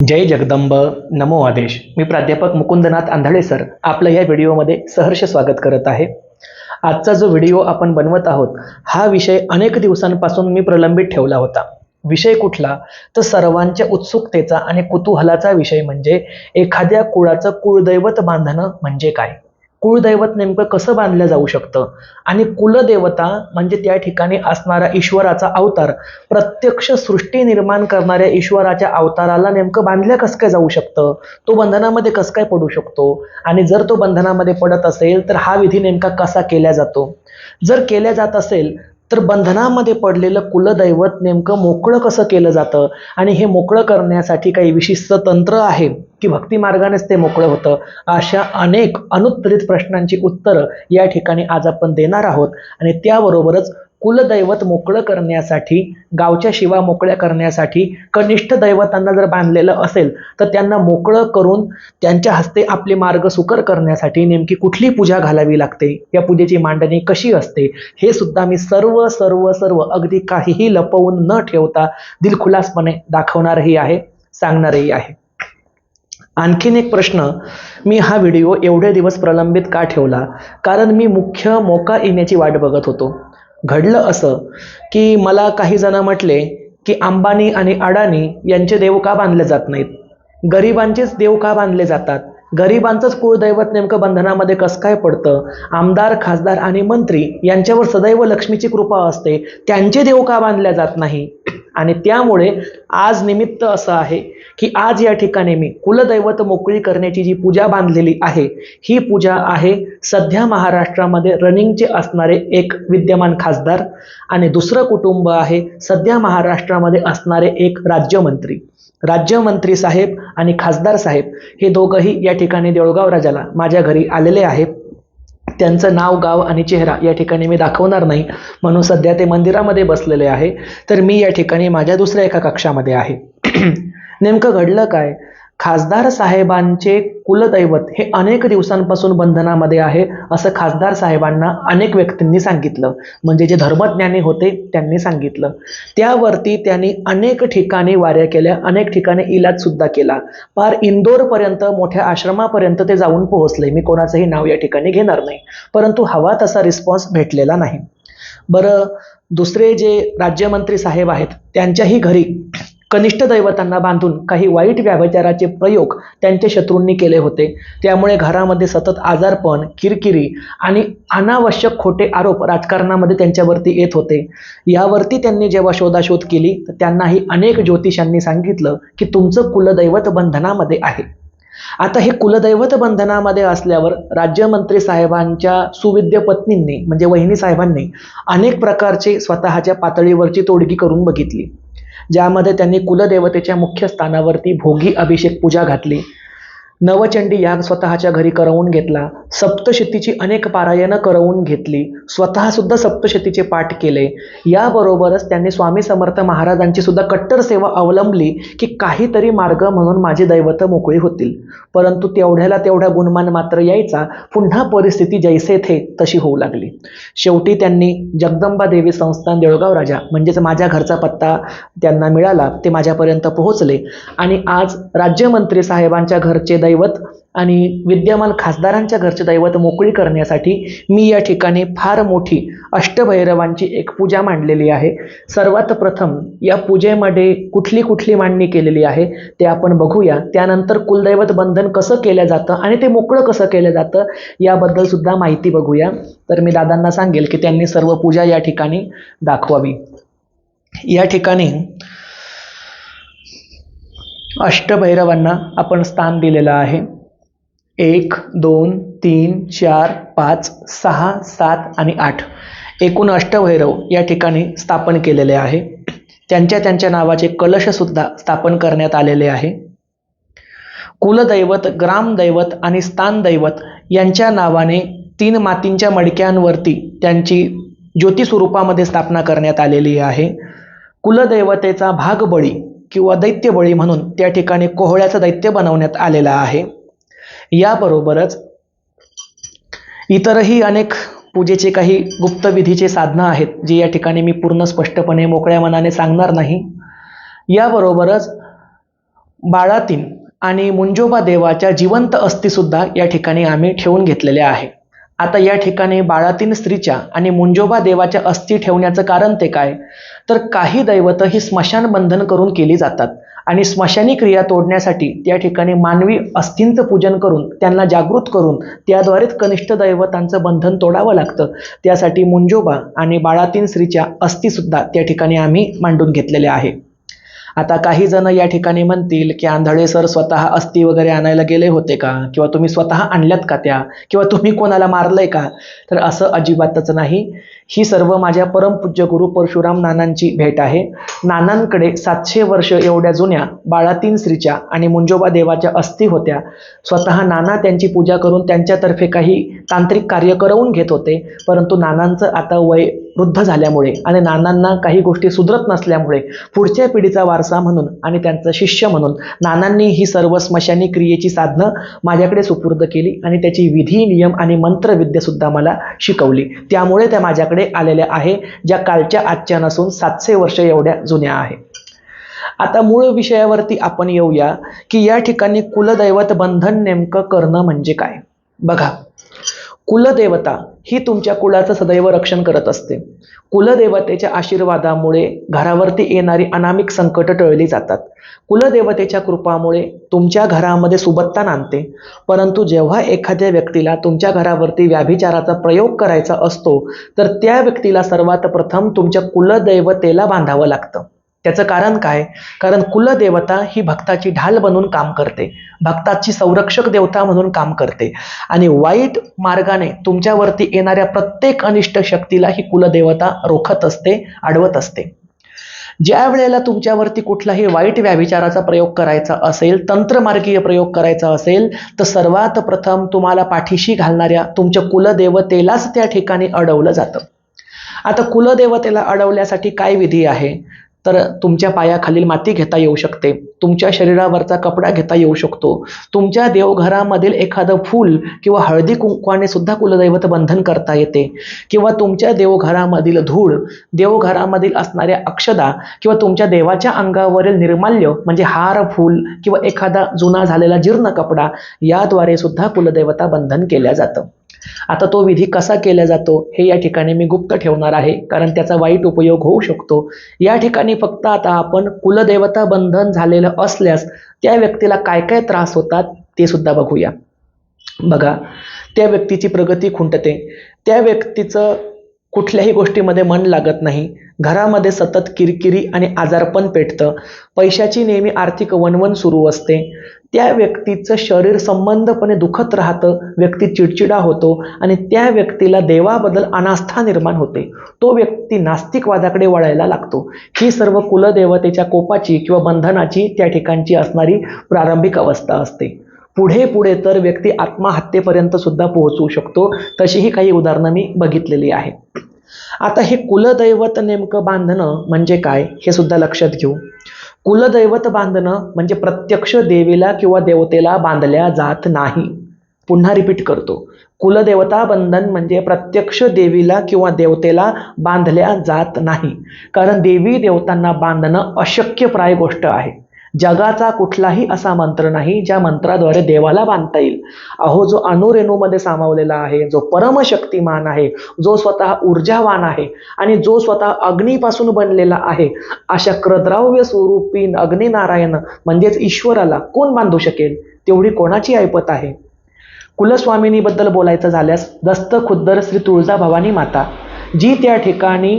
जय जगदंब. नमो आदेश. मी प्राध्यापक मुकुंदनाथ आंधळे सर. आपलं या व्हिडिओमध्ये सहर्ष स्वागत करत आहे. आजचा जो व्हिडिओ आपण बनवत आहोत हा विषय अनेक दिवसांपासून मी प्रलंबित ठेवला होता. विषय कुठला? तर सर्वांच्या उत्सुकतेचा आणि कुतूहलाचा विषय म्हणजे एखाद्या कुळाचं कुळदैवत बांधणं म्हणजे काय? कुळदैवत नेमकं कसं बांधलं जाऊ शकतं? आणि कुलदेवता म्हणजे त्या ठिकाणी असणारा ईश्वराचा अवतार प्रत्यक्ष सृष्टी निर्माण करणाऱ्या ईश्वराच्या अवताराला नेमकं बांधल्या कसं काय जाऊ शकतं? तो बंधनामध्ये कसं काय पडू शकतो? आणि जर तो बंधनामध्ये पडत असेल तर हा विधी नेमका कसा केला जातो? जर केल्या जात असेल तर बंधनामध्ये पडलेलं कुलदैवत नेमकं मोकळं कसं केलं जातं? आणि हे मोकळं करण्यासाठी काही विशिष्ट तंत्र आहे की भक्ती मार्गानेच ते मोकळं होतं? अशा अनेक अनुत्तरित प्रश्नांची उत्तरं या ठिकाणी आज आपण देणार आहोत. आणि त्याबरोबरच कुलदैवत मोकळं करण्यासाठी गावच्या शिवा मोकळ्या करण्यासाठी कनिष्ठ दैवतांना जर बांधलेलं असेल तर त्यांना मोकळं करून त्यांच्या हस्ते आपले मार्ग सुकर करण्यासाठी नेमकी कुठली पूजा घालावी लागते? या पूजेची मांडणी कशी असते? हे सुद्धा मी सर्व सर्व सर्व अगदी काहीही लपवून न ठेवता दिलखुलासपणे दाखवणारही आहे सांगणारही आहे. आणखीन एक प्रश्न मी हा व्हिडिओ एवढे दिवस प्रलंबित का ठेवला? कारण मी मुख्य मोका येण्याची वाट बघत होतो. घडलं असं की मला काही जण म्हटले की अंबानी आणि अडाणी यांचे देव का बांधले जात नाहीत? गरिबांचेच देव का बांधले जातात? गरिबांचंच कुळदैवत नेमकं बंधनामध्ये कसं काय पडतं? आमदार खासदार आणि मंत्री यांच्यावर सदैव लक्ष्मीची कृपा असते. त्यांचे देव का बांधल्या जात नाही? आणि त्यामुळे आज निमित्त असं आहे की आज या ठिकाणी मी कुलदैवत मोकळी करण्याची जी पूजा बांधलेली आहे ही पूजा आहे सध्या महाराष्ट्रामध्ये रनिंगचे असणारे एक विद्यमान खासदार आणि दुसरं कुटुंब आहे सध्या महाराष्ट्रामध्ये असणारे एक राज्यमंत्री. राज्यमंत्री साहेब आणि खासदार साहेब हे दोघंही या ठिकाणी देऊळगाव राजाला माझ्या घरी आलेले आहेत. त्यांचं नाव गाव आणि चेहरा या ठिकाणी मी दाखवणार नाही. म्हणून सध्या ते मंदिरामध्ये बसलेले आहे. तर मी या ठिकाणी माझ्या दुसऱ्या एका कक्षामध्ये आहे. नेमकं घडलं काय? खासदार साहेबांचे कुलदैवत हे अनेक दिवसांपासून बंधनामध्ये आहे असं खासदार साहेबांना अनेक व्यक्तींनी सांगितलं. म्हणजे जे धर्मज्ञानी होते त्यांनी सांगितलं. त्यावरती त्यांनी अनेक ठिकाणी वाऱ्या केल्या अनेक ठिकाणी इलाज सुद्धा केला. पार इंदोरपर्यंत मोठ्या आश्रमापर्यंत ते जाऊन पोहोचले. मी कोणाचंही नाव या ठिकाणी घेणार नाही. परंतु हवा तसा रिस्पॉन्स भेटलेला नाही. बरं दुसरे जे राज्यमंत्री साहेब आहेत त्यांच्याही घरी कनिष्ठ दैवतांना बांधून काही वाईट व्याभचाराचे प्रयोग त्यांच्या शत्रूंनी केले होते. त्यामुळे घरामध्ये सतत आजारपण किरकिरी आणि अनावश्यक खोटे आरोप राजकारणामध्ये त्यांच्यावरती येत होते. यावरती त्यांनी जेव्हा शोधाशोध केली तर त्यांनाही अनेक ज्योतिषांनी सांगितलं की तुमचं कुलदैवत बंधनामध्ये आहे. आता हे कुलदैवत बंधनामध्ये असल्यावर राज्यमंत्री साहेबांच्या सुविद्य पत्नींनी म्हणजे वहिनी साहेबांनी अनेक प्रकारचे स्वतःच्या पातळीवरची तोडगी करून बघितली. ज्यामध्ये त्यांनी कुलदेवतेच्या मुख्य स्थानावरती भोगी अभिषेक पूजा घातली. नवचंडी याग स्वतःच्या घरी करवून घेतला. सप्तशतीची अनेक पारायणं करवून घेतली. स्वतः सुद्धा सप्तशतीचे पाठ केले. याबरोबरच त्यांनी स्वामी समर्थ महाराजांची सुद्धा कट्टर सेवा अवलंबली की काहीतरी मार्ग म्हणून माझी दैवत मोकळी होतील. परंतु तेवढ्याला तेवढा गुणमान मात्र यायचा. पुन्हा परिस्थिती जैसे थे तशी होऊ लागली. शेवटी त्यांनी जगदंबा देवी संस्थान देळगाव राजा म्हणजेच माझ्या घरचा पत्ता त्यांना मिळाला ते माझ्यापर्यंत पोहोचले. आणि आज राज्यमंत्री साहेबांच्या घरचे दैवत आणि विद्यमान खासदारांच्या घरचे दैवत मोकळी करण्यासाठी मी या ठिकाणी फार मोठी अष्टभैरवांची एक पूजा मांडलेली आहे. सर्वात प्रथम या पूजेमध्ये कुठली कुठली मांडणी केलेली आहे ते आपण बघूया. त्यानंतर कुलदैवत बंधन कसं केलं जातं आणि ते मोकळं कसं केलं जातं याबद्दल सुद्धा माहिती बघूया. तर मी दादांना सांगेल की त्यांनी सर्व पूजा या ठिकाणी दाखवावी. या ठिकाणी अष्टभैरवांना आपण स्थान दिलेलं आहे. एक दोन तीन चार पाच सहा सात आणि आठ. एकूण अष्टभैरव या ठिकाणी स्थापन केलेले आहे. त्यांच्या त्यांच्या नावाचे कलशसुद्धा स्थापन करण्यात आलेले आहे. कुलदैवत ग्रामदैवत आणि स्थानदैवत यांच्या नावाने तीन मातींच्या मडक्यांवरती त्यांची ज्योतिस्वरूपामध्ये स्थापना करण्यात आलेली आहे. कुलदैवतेचा भागबळी किंवा दैत्यबळी म्हणून त्या ठिकाणी कोहळ्याचं दैत्य बनवण्यात आलेलं आहे. याबरोबरच इतरही अनेक पूजेचे काही गुप्तविधीचे साधनं आहेत जी या ठिकाणी मी पूर्ण स्पष्टपणे मोकळ्या मनाने सांगणार नाही. याबरोबरच बाळातीन आणि मुंजोबा देवाच्या जिवंत अस्थीसुद्धा या ठिकाणी आम्ही ठेवून घेतलेल्या आहे. आता या ठिकाणी बाळातीन स्त्रीच्या आणि मुंजोबा देवाच्या अस्थी ठेवण्याचं कारण ते काय? तर काही दैवतं ही स्मशान बंधन करून केली जातात आणि स्मशानी क्रिया तोडण्यासाठी त्या ठिकाणी मानवी अस्थींचं पूजन करून त्यांना जागृत करून त्याद्वारेच कनिष्ठ दैवतांचं बंधन तोडावं लागतं. त्यासाठी मुंजोबा आणि बाळातीन स्त्रीच्या अस्थीसुद्धा त्या ठिकाणी आम्ही मांडून घेतलेल्या आहे. आता काही जण या ठिकाणी म्हणतील की आंधळे सर स्वतः अस्थि वगैरे आणायला गेले होते का? किंवा तुम्ही स्वतः आणल्यात का त्या? किंवा तुम्ही कोणाला मारलंय का? तर असं अजिबातच नाही. ही सर्व माझ्या परमपूज्य गुरु परशुराम नानांची भेट आहे. नानांकडे सातशे वर्ष एवढ्या जुन्या बाळातीन स्त्रीच्या आणि मुंजोबा देवाच्या अस्थि होत्या. स्वतः नाना त्यांची पूजा करून त्यांच्यातर्फे काही तांत्रिक कार्य करवून घेत होते. परंतु नानांचं आता वय वृद्ध झाल्यामुळे आणि नानांना काही गोष्टी सुधरत नसल्यामुळे पुढच्या पिढीचा वारसा म्हणून आणि त्यांचं शिष्य म्हणून नानांनी ही सर्व स्मशानी क्रियेची साधनं माझ्याकडे सुपूर्द केली आणि त्याची विधी नियम आणि मंत्रविद्यासुद्धा मला शिकवली. त्यामुळे त्या माझ्याकडे आलेल्या आहे ज्या कालच्या आजच्या नसून सातशे वर्ष एवढ्या जुन्या आहे. आता मूळ विषयावरती आपण येऊया की या ठिकाणी कुलदैवत बंधन नेमकं करणं म्हणजे काय? बघा कुलदेवता ही तुमच्या कुळाचं सदैव रक्षण करत असते. कुलदेवतेच्या आशीर्वादामुळे घरावरती येणारी अनामिक संकट टळली जातात. कुलदेवतेच्या कृपामुळे तुमच्या घरामध्ये सुबत्ता नांदते. परंतु जेव्हा एखाद्या व्यक्तीला तुमच्या घरावरती व्याभिचाराचा प्रयोग करायचा असतो तर त्या व्यक्तीला सर्वात प्रथम तुमच्या कुलदैवतेला बांधावं लागतं. त्याचं कारण काय? कारण कुलदेवता ही भक्ताची ढाल बनून काम करते. भक्ताची संरक्षक देवता म्हणून काम करते. आणि वाईट मार्गाने तुमच्यावरती येणाऱ्या प्रत्येक अनिष्ट शक्तीला ही कुलदेवता रोखत असते अडवत असते. ज्या वेळेला तुमच्यावरती कुठलाही वाईट व्याभिचाराचा प्रयोग करायचा असेल तंत्रमार्गीय प्रयोग करायचा असेल तर सर्वात प्रथम तुम्हाला पाठीशी घालणाऱ्या तुमच्या कुलदेवतेलाच त्या ठिकाणी अडवलं जातं. आता कुलदेवतेला अडवल्यासाठी काय विधी आहे? तर तुमच्या पायाखालील माती घेता येऊ शकते. तुमच्या शरीरावरचा कपडा घेता येऊ शकतो. तुमच्या देवघरामधील एखादं फूल किंवा हळदी कुंकवाने सुद्धा कुलदैवत बंधन करता येते. किंवा तुमच्या देवघरामधील धूळ देवघरामधील असणाऱ्या अक्षदा किंवा तुमच्या देवाच्या अंगावरील निर्माल्य म्हणजे हार फूल किंवा एखादा जुना झालेला जीर्ण कपडा याद्वारे सुद्धा कुलदैवता बंधन केल्या जातं. आता तो विधी कसा केला जातो हे या ठिकाणी मी गुप्त ठेवणार आहे कारण त्याचा वाईट उपयोग होऊ शकतो. या ठिकाणी फक्त आता आपण कुलदेवता बंधन झालेलं असल्यास त्या व्यक्तीला काय काय त्रास होतात ते सुद्धा बघूया. बघा त्या व्यक्तीची प्रगती खुंटते. त्या व्यक्तीचं कुठल्याही गोष्टीमध्ये मन लागत नाही. घरामध्ये सतत किरकिरी आणि आजारपण पेटतं. पैशाची नेहमी आर्थिक वणवण सुरू असते. त्या व्यक्तीचं शरीर संबंधपणे दुखत राहतं व्यक्ती चिडचिडा होतो आणि त्या व्यक्तीला देवाबद्दल अनास्था निर्माण होते. तो व्यक्ती नास्तिकवादाकडे वळायला लागतो. ही सर्व कुलदेवतेच्या कोपाची किंवा बंधनाची त्या ठिकाणची असणारी प्रारंभिक अवस्था असते. पुढे पुढे तर व्यक्ती आत्महत्येपर्यंत सुद्धा पोहोचू शकतो. तशीही काही उदाहरणं मी बघितलेली आहे. आता हे कुलदैवत नेमकं बांधणं म्हणजे काय हे सुद्धा लक्षात घेऊ. कुलदैवत बांधणं म्हणजे प्रत्यक्ष देवीला किंवा देवतेला बांधल्या जात नाही. पुन्हा रिपीट करतो. कुलदेवता बंधन म्हणजे प्रत्यक्ष देवीला किंवा देवतेला बांधल्या जात नाही. कारण देवी देवतांना बांधणं अशक्यप्राय गोष्ट आहे. जगाचा कुठलाही असा मंत्र नाही ज्या मंत्राद्वारे देवाला बांधता येईल. अहो जो अणुरेणूमध्ये सामावलेला आहे जो परमशक्तिमान आहे जो स्वतः ऊर्जावान आहे आणि जो स्वतः अग्नीपासून बनलेला आहे अशा क्रद्राव्य स्वरूपी अग्निनारायण म्हणजेच ईश्वराला कोण बांधू शकेल? तेवढी कोणाची ऐपत आहे? कुलस्वामिनीबद्दल बोलायचं झाल्यास दस्त खुद्दर श्री तुळजा भवानी माता जी त्या ठिकाणी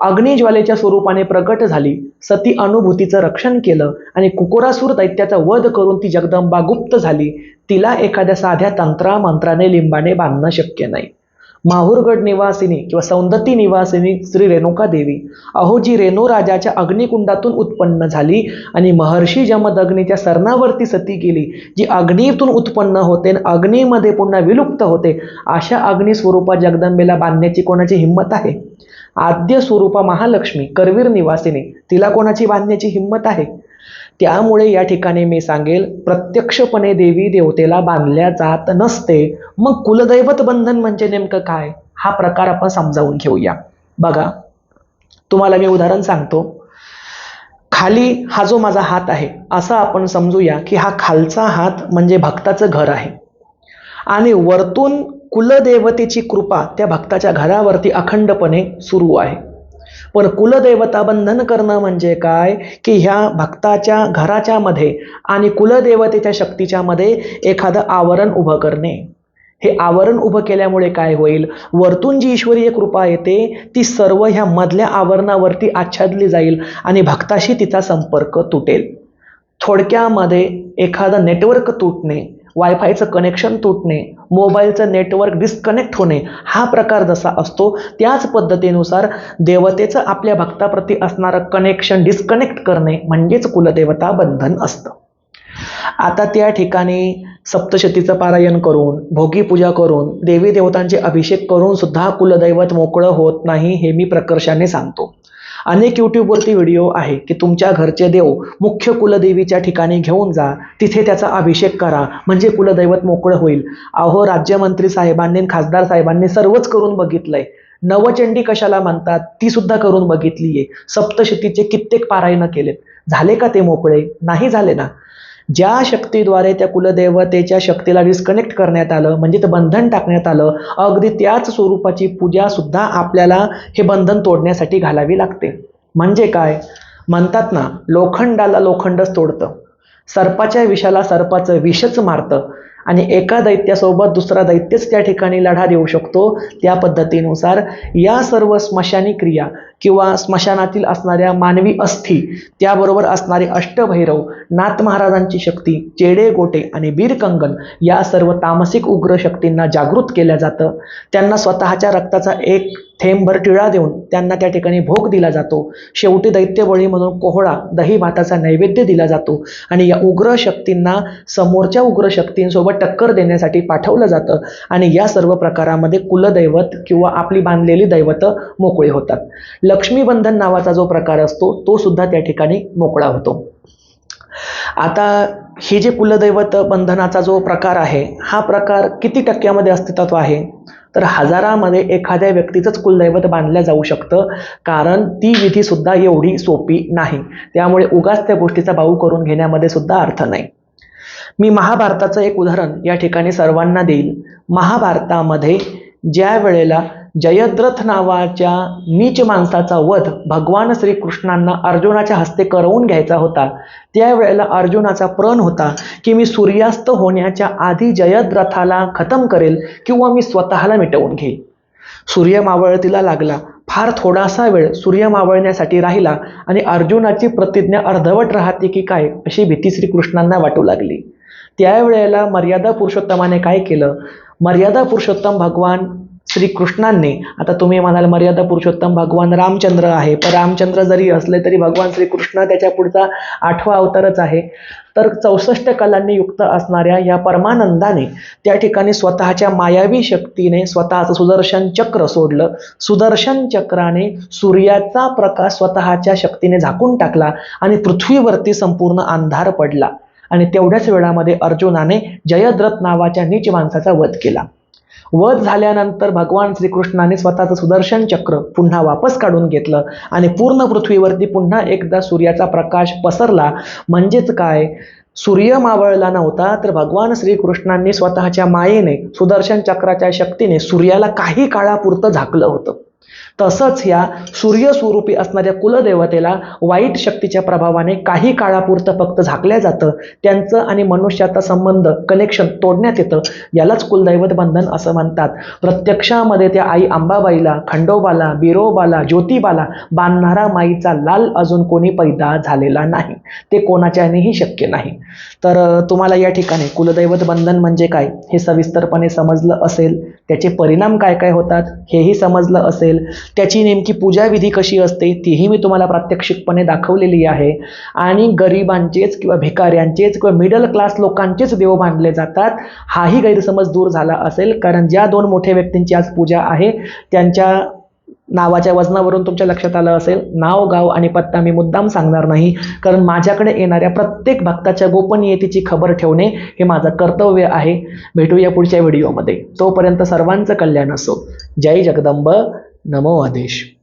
अग्निज्वालेच्या स्वरूपाने प्रकट झाली. सती अनुभूतीचं रक्षण केलं आणि कुकुरासूर दैत्याचा वध करून ती जगदंबा गुप्त झाली. तिला एखाद्या साध्या तंत्रामंत्राने लिंबाने बांधणं शक्य नाही. माहूरगड निवासिनी किंवा सौंदती निवासिनी श्री रेणुका देवी. रेणू राजाच्या अग्निकुंडातून उत्पन्न झाली आणि महर्षी जमदग्नीच्या सरणावरती सती केली जी अग्नीतून उत्पन्न होते आणि अग्नीमध्ये पुन्हा विलुप्त होते अशा अग्नी स्वरूपात जगदंबेला बांधण्याची कोणाची हिंमत आहे? आद्य स्वरूपा महालक्ष्मी करवीर निवासिनी तिला कोणाची बांधण्याची हिंमत आहे? त्यामुळे या ठिकाणी मी सांगेल प्रत्यक्षपणे देवी देवतेला बांधल्या जात नसते. मग कुलदैवत बंधन म्हणजे नेमकं काय? हा प्रकार आपण समजावून घेऊया. बघा तुम्हाला मी उदाहरण सांगतो. खाली हा जो माझा हात आहे असा आपण समजूया की हा खालचा हात म्हणजे भक्ताचं घर आहे. आणि वरतून कुलदेवतेची कृपा त्या भक्ताच्या घरावरती अखंडपणे सुरू आहे. पण कुलदेवता बंधन करणं म्हणजे काय? की ह्या भक्ताच्या घराच्या मध्ये आणि कुलदेवतेच्या शक्तीच्या मध्ये एखादं आवरण उभं करणे. हे आवरण उभं केल्यामुळे काय होईल? वरतून जी ईश्वरीय कृपा येते ती सर्व ह्या मधल्या आवरणावरती आच्छादली जाईल आणि भक्ताशी तिचा संपर्क तुटेल. थोडक्यामध्ये एखादं नेटवर्क तुटणे वायफायचं कनेक्शन तुटणे मोबाईलचं नेटवर्क डिस्कनेक्ट होणे हा प्रकार जसा असतो त्याच पद्धतीनुसार देवतेचं आपल्या भक्ताप्रती असणारं कनेक्शन डिस्कनेक्ट करणे म्हणजेच कुलदेवता बंधन असतं. आता त्या ठिकाणी सप्तशतीचं पारायण करून भोगी पूजा करून देवी देवतांचे अभिषेक करून सुद्धा कुलदैवत मोकळं होत नाही हे मी प्रकर्षाने सांगतो. अनेक यूट्यूबवरती व्हिडिओ आहे की तुमच्या घरचे देव मुख्य कुलदेवीच्या ठिकाणी घेऊन जा तिथे त्याचा अभिषेक करा म्हणजे कुलदैवत मोकळं होईल. अहो राज्यमंत्री साहेबांनी खासदार साहेबांनी सर्वच करून बघितलंय. नवचंडी कशाला म्हणतात? ती सुद्धा करून बघितली आहे सप्तशतीचे कित्येक पारायण केलेत. झाले का ते मोकळे? नाही झाले ना. ज्या शक्तीद्वारे त्या कुलदेवतेच्या शक्तीला डिस्कनेक्ट करण्यात आलं म्हणजे ते बंधन टाकण्यात आलं अगदी त्याच स्वरूपाची पूजा सुद्धा आपल्याला हे बंधन तोडण्यासाठी घालावी लागते. म्हणजे काय? म्हणतात ना लोखंडाला लोखंडच तोडतं. सर्पाच्या विषाला सर्पाचं विषच मारतं. आणि एका दैत्यासोबत दुसरा दैत्यच त्या ठिकाणी लढा देऊ शकतो. त्या पद्धतीनुसार या सर्व स्मशानी क्रिया किंवा स्मशानातील असणाऱ्या मानवी अस्थी त्याबरोबर असणारे अष्टभैरव नाथ महाराजांची शक्ती चेडे गोटे आणि बीरकंगन या सर्व तामसिक उग्र शक्तींना जागृत केल्या जातं. त्यांना स्वतःच्या रक्ताचा एक थेंबभर टिळा देऊन त्यांना त्या ठिकाणी भोग दिला जातो. शेवटी दैत्यबळी म्हणून कोहळा दही भाताचा नैवेद्य दिला जातो आणि या उग्र शक्तींना समोरच्या उग्र शक्तींसोबत टक्कर देण्यासाठी पाठवलं जातं आणि या सर्व प्रकारामध्ये कुलदैवत किंवा आपली बांधलेली दैवतं मोकळी होतात. लक्ष्मीबंधन नावाचा जो प्रकार असतो तो सुद्धा त्या ठिकाणी मोकळा होतो. आता हे जे कुलदैवत बंधनाचा जो प्रकार आहे हा प्रकार किती टक्क्यामध्ये अस्तित्वात आहे? तर हजारामध्ये एखाद्या व्यक्तीचंच कुलदैवत बांधलं जाऊ शकतं कारण ती विधीसुद्धा एवढी सोपी नाही. त्यामुळे उगाच त्या गोष्टीचा भाऊ करून घेण्यामध्ये सुद्धा अर्थ नाही. मी महाभारताचं एक उदाहरण या ठिकाणी सर्वांना देईल. महाभारतामध्ये ज्या वेळेला जयद्रथ नावाच्या नीच माणसाचा वध भगवान श्रीकृष्णांना अर्जुनाच्या हस्ते करवून घ्यायचा होता. त्यावेळेला अर्जुनाचा प्रण होता की मी सूर्यास्त होण्याच्या आधी जयद्रथाला खतम करेल किंवा मी स्वतःला मिटवून घेईल. सूर्य मावळतीला लागला. फार थोडासा वेळ सूर्य मावळण्यासाठी राहिला आणि अर्जुनाची प्रतिज्ञा अर्धवट राहते की काय अशी भीती श्रीकृष्णांना वाटू लागली. त्यावेळेला मर्यादा पुरुषोत्तमाने काय केलं? मर्यादा पुरुषोत्तम भगवान श्रीकृष्णांनी आता तुम्ही म्हणाल मर्यादा पुरुषोत्तम भगवान रामचंद्र आहे पण रामचंद्र जरी असले तरी भगवान श्रीकृष्ण त्याच्या पुढचा आठवा अवतारच आहे. तर चौसष्ट कलांनी युक्त असणाऱ्या या परमानंदाने त्या ठिकाणी स्वतःच्या मायावी शक्तीने स्वतःचं सुदर्शन चक्र सोडलं. सुदर्शन चक्राने सूर्याचा प्रकाश स्वतःच्या शक्तीने झाकून टाकला आणि पृथ्वीवरती संपूर्ण अंधार पडला. आणि तेवढ्याच वेळामध्ये अर्जुनाने जयद्रथ नावाच्या नीच माणसाचा वध केला. वध झाल्यानंतर भगवान श्रीकृष्णाने स्वतःचं सुदर्शन चक्र पुन्हा वापस काढून घेतलं आणि पूर्ण पृथ्वीवरती पुन्हा एकदा सूर्याचा प्रकाश पसरला. म्हणजेच काय? सूर्य मावळला नव्हता तर भगवान श्रीकृष्णांनी स्वतःच्या मायेने सुदर्शन चक्राच्या शक्तीने सूर्याला काही काळापुरतं झाकलं होतं. तसंच ह्या सूर्यस्वरूपी असणाऱ्या कुलदेवतेला वाईट शक्तीच्या प्रभावाने काही काळापुरतं फक्त झाकल्या जातं. त्यांचं आणि मनुष्याचा संबंध कनेक्शन तोडण्यात येतं. यालाच कुलदैवत बंधन असं म्हणतात. प्रत्यक्षामध्ये त्या आई अंबाबाईला खंडोबाला बिरोबाला ज्योतिबाला बांधणारा माईचा लाल अजून कोणी पैदा झालेला नाही. ते कोणाच्यानेही शक्य नाही. तर तुम्हाला या ठिकाणी कुलदैवत बंधन म्हणजे काय हे सविस्तरपणे समजलं असेल. त्याचे परिणाम काय काय होतात हेही समजलं असेल. त्याची नेमकी पूजाविधी कशी असते तीही मी तुम्हाला प्रात्यक्षिकपणे दाखवलेली आहे. आणि गरिबांचेच किंवा भिकाऱ्यांचेच किंवा मिडल क्लास लोकांचेच देव बांधले जातात. हाही गैरसमज दूर झाला असेल कारण ज्या दोन मोठ्या व्यक्तींची आज पूजा आहे त्यांच्या नावाच्या वजनावरून तुमच्या लक्षात आलं असेल नाव गाव आणि पत्ता मी मुद्दाम सांगणार नाही कारण माझ्याकडे येणाऱ्या प्रत्येक भक्ताच्या गोपनीयतेची खबर ठेवणे हे माझं कर्तव्य आहे. भेटूया पुढच्या व्हिडिओमध्ये. तोपर्यंत सर्वांचं कल्याण असो. जय जगदंब. नमो आदेश